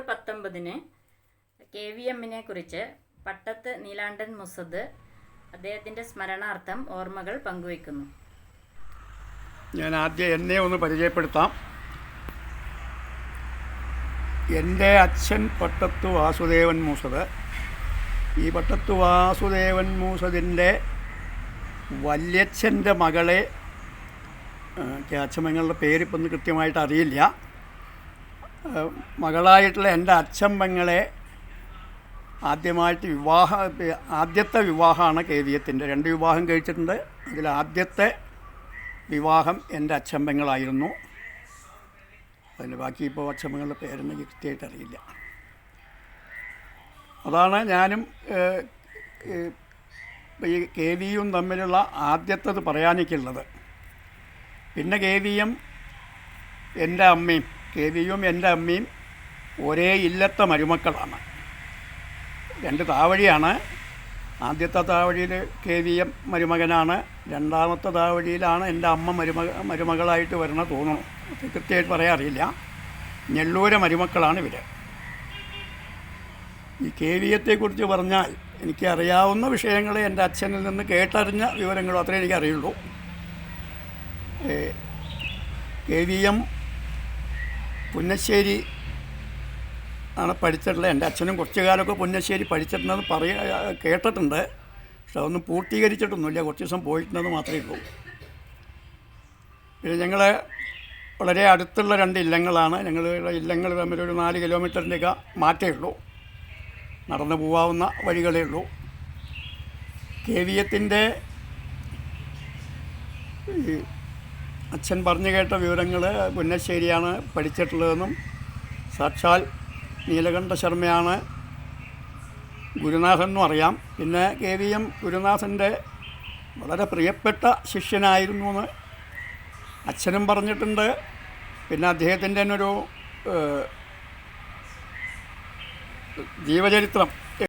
പത്തൊമ്പതിന് K V എമ്മിനെ കുറിച്ച് പട്ടത്ത് നീലാണ്ടൻ മുസദ് അദ്ദേഹത്തിന്റെ സ്മരണാർത്ഥം ഓർമ്മകൾ പങ്കുവയ്ക്കുന്നു. ഞാൻ ആദ്യം എന്നെ ഒന്ന് പരിചയപ്പെടുത്താം. എന്റെ അച്ഛൻ പട്ടത്തു വാസുദേവൻ മൂസത് ഈ പട്ടത്തു വാസുദേവൻ മൂസതിന്റെ വല്യച്ഛന്റെ മകളെ അച്ഛമ്മങ്ങളുടെ പേരിപ്പൊന്നും കൃത്യമായിട്ട് അറിയില്ല. മകളായിട്ടുള്ള എന്റെ അച്ഛമ്മങ്ങളെ ആദ്യമായിട്ട് വിവാഹ ആദ്യത്തെ വിവാഹമാണ് കേവിയത്തിന്റെ. രണ്ട് വിവാഹം കഴിച്ചിട്ടുണ്ട്. അതിൽ ആദ്യത്തെ വിവാഹം എന്റെ അച്ഛമ്മങ്ങളായിരുന്നു അതിന് ബാക്കി ഇപ്പോൾ അച്ഛമ്മങ്ങളുടെ പേരൊന്നും കൃത്യമായിട്ട് അറിയില്ല. അതാണ് ഞാനും ഈ കെ തമ്മിലുള്ള ആദ്യത്തത് പറയാനിക്കുള്ളത് പിന്നെ കെ എന്റെ അമ്മയും കെ വിയും എന്റെ അമ്മയും ഒരേ ഇല്ലത്തെ മരുമക്കളാണ്. രണ്ട് താവഴിയാണ്. ആദ്യത്തെ താവഴിയിൽ കെ വി എം മരുമകനാണ്. രണ്ടാമത്തെ താവഴിയിലാണ് എന്റെ അമ്മ മരുമക മരുമകളായിട്ട് വരണ തോന്നുന്നു. കൃത്യമായിട്ട് പറയാൻ അറിയില്ല. മരുമക്കളാണ് ഇവർ ഈ കെ വി എത്തെക്കുറിച്ച് പറഞ്ഞാൽ എനിക്കറിയാവുന്ന വിഷയങ്ങൾ എന്റെ അച്ഛനിൽ നിന്ന് കേട്ടറിഞ്ഞ വിവരങ്ങളും അത്രേ എനിക്കറിയുള്ളൂ. കെ വി എം പുന്നശ്ശേരി ആണ് പഠിച്ചിട്ടുള്ളത്. എന്റെ അച്ഛനും കുറച്ച് കാലമൊക്കെ പുന്നശ്ശേരി പഠിച്ചിട്ടുണ്ടെന്ന് പറയ കേട്ടിട്ടുണ്ട്. പക്ഷെ അതൊന്നും പൂർത്തീകരിച്ചിട്ടൊന്നുമില്ല. കുറച്ച് ദിവസം പോയിട്ടുണ്ടെന്ന് മാത്രമേ ഉള്ളൂ. പിന്നെ ഞങ്ങൾ വളരെ അടുത്തുള്ള രണ്ട് ഇല്ലങ്ങളാണ്. ഞങ്ങളുടെ ഇല്ലങ്ങൾ തമ്മിലൊരു നാല് കിലോമീറ്ററിന്റെയൊക്കെ മാറ്റേ ഉള്ളൂ. നടന്നു പോവാവുന്ന വഴികളേ ഉള്ളൂ. കെ വി എത്തിന്റെ അച്ഛൻ പറഞ്ഞു കേട്ട വിവരങ്ങൾ പുന്നശ്ശേരിയാണ് പഠിച്ചിട്ടുള്ളതെന്നും സാക്ഷാൽ നീലകണ്ഠ ശർമ്മയാണ് ഗുരുനാഥൻ എന്നും അറിയാം. പിന്നെ കെ വി എം ഗുരുനാഥന്റെ വളരെ പ്രിയപ്പെട്ട ശിഷ്യനായിരുന്നു എന്ന് അച്ഛനും പറഞ്ഞിട്ടുണ്ട്. പിന്നെ അദ്ദേഹത്തിന്റെ തന്നെ ഒരു ജീവചരിത്രം